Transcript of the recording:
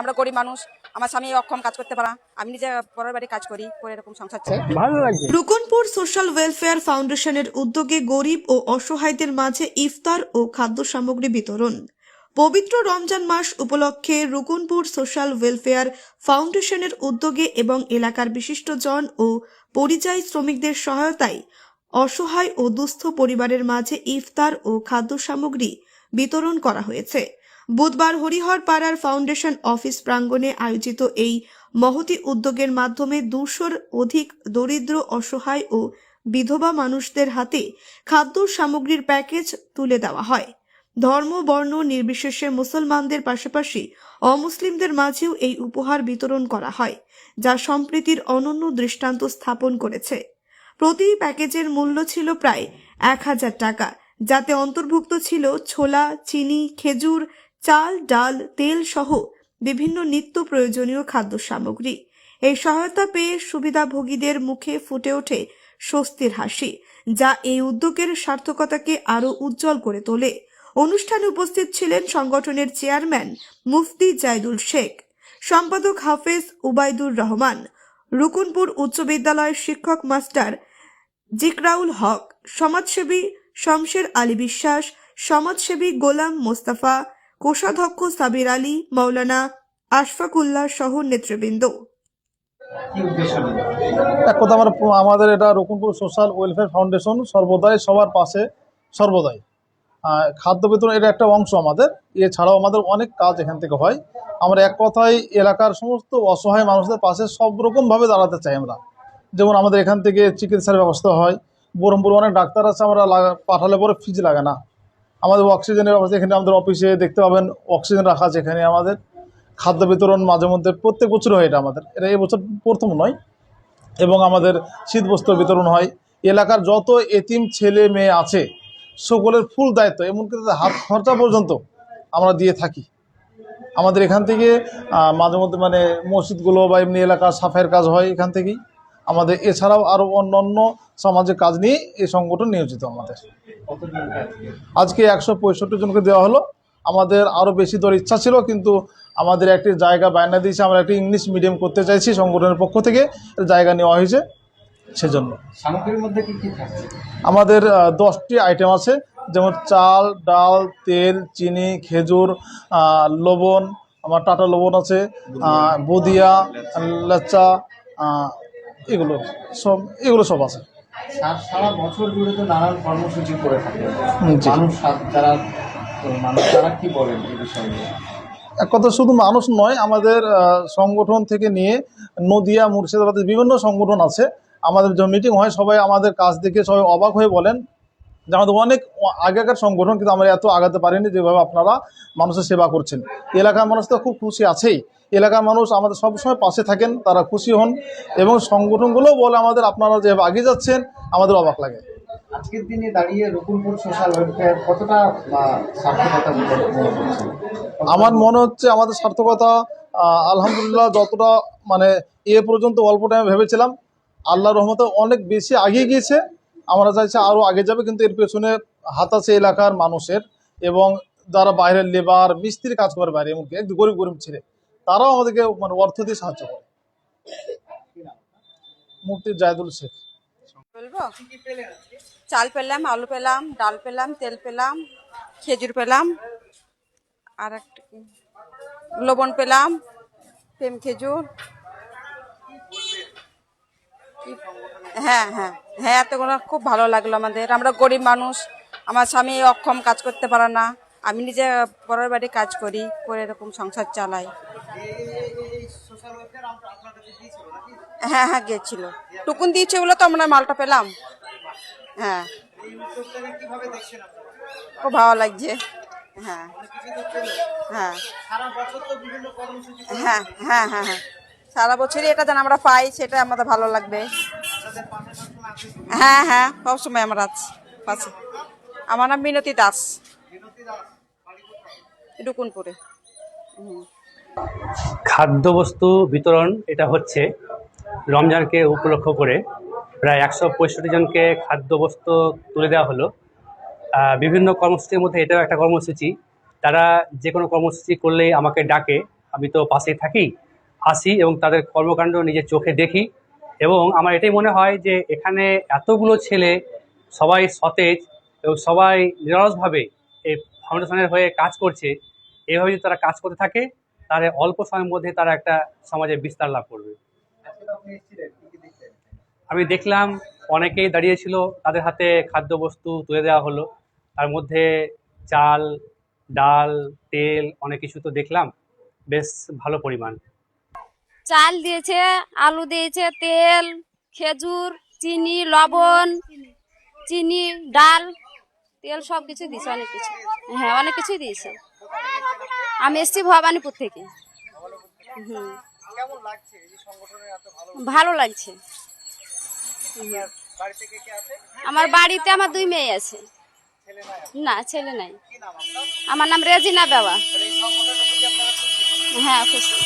আমরা গরিব মানুষ আমার স্বামী অক্ষম কাজ করতে পারা আমি নিজে পরের বাড়ি কাজ করি এরকম সংসার ভালো লাগছে। রুকনপুর সোশ্যাল ওয়েলফেয়ার ফাউন্ডেশনের উদ্যোগে গরিব ও অসহায়দের মাঝে ইফতার ও খাদ্য সামগ্রী বিতরণ। পবিত্র রমজান মাস উপলক্ষে রুকনপুর সোশ্যাল ওয়েলফেয়ার ফাউন্ডেশনের উদ্যোগে এবং এলাকার বিশিষ্টজন ও পরিযায়ী শ্রমিকদের সহায়তায় অসহায় ও দুস্থ পরিবারের মাঝে ইফতার ও খাদ্য সামগ্রী বিতরণ করা হয়েছে। বুধবার হরিহর পাড়ার ফাউন্ডেশন অফিস প্রাঙ্গণে আয়োজিত এই মহতি উদ্যোগের মাধ্যমে দুশোর অধিক দরিদ্র, অসহায় ও বিধবা মানুষদের হাতে খাদ্য সামগ্রীর প্যাকেজ তুলে দেওয়া হয়। ধর্ম, বর্ণ নির্বিশেষে মুসলমানদের পাশাপাশি অমুসলিমদের মাঝেও এই উপহার বিতরণ করা হয়, যা সম্প্রীতির অনন্য দৃষ্টান্ত স্থাপন করেছে। প্রতি প্যাকেজের মূল্য ছিল প্রায় এক হাজার টাকা, যাতে অন্তর্ভুক্ত ছিল ছোলা, চিনি, খেজুর চাল, ডাল, তেল সহ বিভিন্ন নিত্য প্রয়োজনীয় খাদ্য সামগ্রী। এই সহায়তা পেয়ে সুবিধাভোগীদের মুখে ফুটে ওঠে স্বস্তির হাসি, যা এই উদ্যোগের সার্থকতাকে আরও উজ্জ্বল করে তোলে। অনুষ্ঠানে উপস্থিত ছিলেন সংগঠনের চেয়ারম্যান মুফতি জায়দুল শেখ, সম্পাদক হাফেজ উবাইদুর রহমান, রুকুনপুর উচ্চ বিদ্যালয়ের শিক্ষক মাস্টার জিকরাউল হক, সমাজসেবী শমশের আলী বিশ্বাস, সমাজসেবী গোলাম মোস্তাফা কোষাধ্যক্ষ সাবির আলী মৌলানা আশফাকুল্লাহ সহ নেতৃবৃন্দ। এক কথা আমার আমাদের এটা রকুনপুর সোশ্যাল ওয়েলফেয়ার ফাউন্ডেশন সর্বদাই সবার পাশে সর্বদাই। খাদ্য বিতরণ এটা একটা অংশ আমাদের। এছাড়াও আমাদের অনেক কাজ এখান থেকে হয়। আমরা এক কথায় এলাকার সমস্ত অসহায় মানুষদের পাশে সব রকমভাবে দাঁড়াতে চাই আমরা। যেমন আমাদের এখান থেকে চিকিৎসার ব্যবস্থা হয়। বহরমপুর অনেক ডাক্তার আছে আমরা পাঠালে পরে ফিজ লাগে না। আমাদের অক্সিজেনের ব্যবস্থা এখানে আমাদের অফিসে দেখতে পাবেন অক্সিজেন রাখা আছে এখানে আমাদের। খাদ্য বিতরণ মাঝে মধ্যে প্রত্যেক বছর হয় এটা আমাদের। এটা এবছর প্রথম নয়। এবং আমাদের শীত বস্ত্র বিতরণ হয়। এলাকার যত এতিম ছেলে মেয়ে আছে, সকলের ফুল দায়িত্ব, এমনকি তাদের হাত খরচা পর্যন্ত আমরা দিয়ে থাকি। আমাদের এখান থেকে মাঝে মধ্যে মানে মসজিদগুলো বা এমনি এলাকার সাফাইয়ের কাজ হয় এখান থেকেই। আমাদের এছাড়াও আরও অন্যান্য সামাজিক কাজ নিয়ে এই সংগঠন নিয়োজিত আমাদের। আজকে একশো পঁয়ষট্টি জনকে দেওয়া হলো। আমাদের আরও বেশি দর ইচ্ছা ছিল কিন্তু আমাদের একটি জায়গা বায়না দিয়েছে। আমরা একটি ইংলিশ মিডিয়াম করতে চাইছি সংগঠনের পক্ষ থেকে জায়গা নেওয়া হয়েছে সেজন্য। সামগ্রীর মধ্যে কি কি আমাদের দশটি আইটেম আছে যেমন চাল ডাল তেল চিনি খেজুর লবণ আমার টাটা লবণ আছে বুদিয়া লেচা আহ, এগুলো সব এগুলো সব আছে। সার বছর জুড়ে তো নানান কর্মসূচি করে থাকে। মানুষ যারা মানুষ তারা কি বলেন এই বিষয়ে এক কথা শুধু মানুষ নয় আমাদের সংগঠন থেকে নিয়ে নদিয়া মুর্শিদাবাদের বিভিন্ন সংগঠন আছে। আমাদের যে মিটিং হয় সবাই আমাদের কাজ দেখে সবাই অবাক হয়ে বলেন যে আমাদের অনেক আগেকার সংগঠন কিন্তু আমরা এত আগাতে পারিনি যেভাবে আপনারা মানুষের সেবা করছেন। এলাকার মানুষ তো খুব খুশি আছেই। এলাকার মানুষ আমাদের সবসময় পাশে থাকেন তারা খুশি হন এবং সংগঠনগুলোও বলে আমাদের আপনারা যেভাবে আগে যাচ্ছেন আমাদের অবাক লাগে। আজকের দিনে দাঁড়িয়ে রকুনপুর সোশ্যাল ওয়েলফেয়ার কতটা সার্থকতা আমার মনে হচ্ছে আমাদের সার্থকতা আলহামদুলিল্লাহ যতটা মানে এ পর্যন্ত অল্প টাইমে ভেবেছিলাম আল্লাহ রহমতে অনেক বেশি আগিয়ে গিয়েছে। আমরা চাইছি আরও আগে যাবে, কিন্তু এর পেছনে হাত আছে এলাকার মানুষের এবং যারা বাইরের লেবার মিস্ত্রি কাজ করে বাইরে, এমনকি একদম গরিব গরিব ছেলে, তারাও আমাদেরকে মানে অর্থ দিয়ে সাহায্য করে। মুফতি জায়দুল শেখ। বলব? চাল পেলাম, আলু পেলাম, ডাল পেলাম, তেল পেলাম, খেজুর পেলাম, আর একটা লবণ পেলাম, প্রেম খেজুর। হ্যাঁ হ্যাঁ। হ্যাঁ এতগুলো খুব ভালো লাগল আমাদের। আমরা গরিব মানুষ, আমার স্বামী অক্ষম কাজ করতে পারে না। আমি নিজে পরের বাড়ি কাজ করি, করে এরকম সংসার চালাই। হ্যাঁ হ্যাঁ গিয়েছিল। টুকুন দিয়েছে বলে তো আমরা মালটা পেলাম। হ্যাঁ। খুব ভালো লাগছে। হ্যাঁ। হ্যাঁ। হ্যাঁ হ্যাঁ হ্যাঁ হ্যাঁ। সারা বছরই এটা যেন আমরা পাই সেটা আমাদের ভালো লাগবে। হ্যাঁ হ্যাঁ সবসময় আমরা আছি পাশে আমার নাম মিনতি দাস। ডুকুনপুরে খাদ্যবস্তু বিতরণ, এটা হচ্ছে রমজানকে উপলক্ষ করে প্রায় একশো পঁয়ষট্টি জনকে খাদ্যবস্তু তুলে দেওয়া হলো। বিভিন্ন কর্মসূচির মধ্যে এটাও একটা কর্মসূচি। তারা যে কোনো কর্মসূচি করলেই আমাকে ডাকে, আমি তো পাশেই থাকি। আসি এবং তাদের কর্মকাণ্ড নিজের চোখে দেখি এবং আমার এটাই মনে হয় যে এখানে এতগুলো ছেলে সবাই সতেজ এবং সবাই নিরলসভাবে এই ফাউন্ডেশনের হয়ে কাজ করছে, এভাবে যদি তারা কাজ করতে থাকে, তাহলে অল্প সময়ের মধ্যে তারা একটা সমাজে বিস্তার লাভ করবে। আমি দেখলাম অনেকেই দাঁড়িয়েছিল, তাদের হাতে খাদ্যবস্তু তুলে দেওয়া হলো। তার মধ্যে চাল, ডাল, তেল অনেক কিছু তো দেখলাম, বেশ ভালো পরিমাণ। চাল দিয়েছে আলু দিয়েছে তেল খেজুর চিনি লবণ চিনি ডাল তেল সব কিছু দিয়েছে অনেক কিছু। হ্যাঁ অনেক কিছুই দিয়েছে। আমি এসছি ভবানীপুর থেকে। হুম। ভালো? লাগছে। আমার বাড়িতে আমার দুই মেয়ে আছে। না ছেলে নাই। আমার নাম রেজিনা বাবা হ্যাঁ খুশি।